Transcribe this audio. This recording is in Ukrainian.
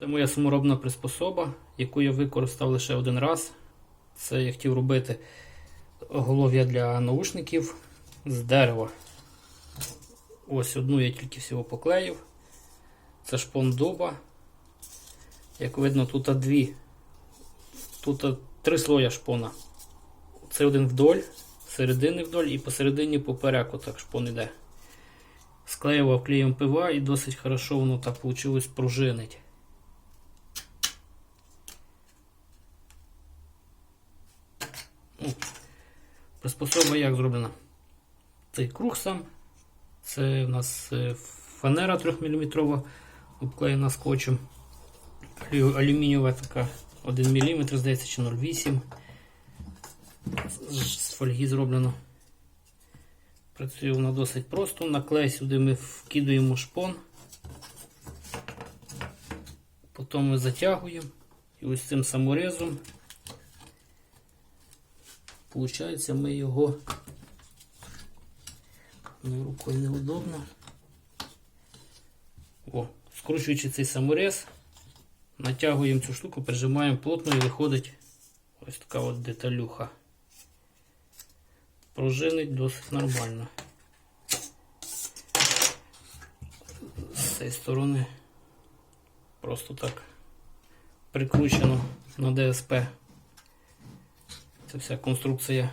Це моя саморобна приспособа, яку я використав лише один раз. Це я хотів робити оголов'я для наушників з дерева. Ось одну я тільки всього поклеїв. Це шпон дуба. Як видно, тут дві. Тут три слоя шпона. Це один вдоль, середини вдоль і посередині попереку так шпон іде. Склеював клеєм пива і досить хорошо воно так вийшло пружинить. Ну, Приспособа як зроблена? Цей круг сам. Це у нас е, фанера 3-мм обклеєна скотчем. Алю- Алюмінієва така 1 мм, здається, чи 0,8 з з фольги зроблено. Працює вона досить просто. На клей сюди ми вкидуємо шпон. Потім ми затягуємо. І ось цим саморезом. Получається, ми його ну, рукою неудобно. О, скручуючи цей саморез, натягуємо цю штуку, прижимаємо плотно і виходить ось така от деталюха. Пружинить досить нормально. З цієї сторони просто так прикручено на ДСП. Це вся конструкція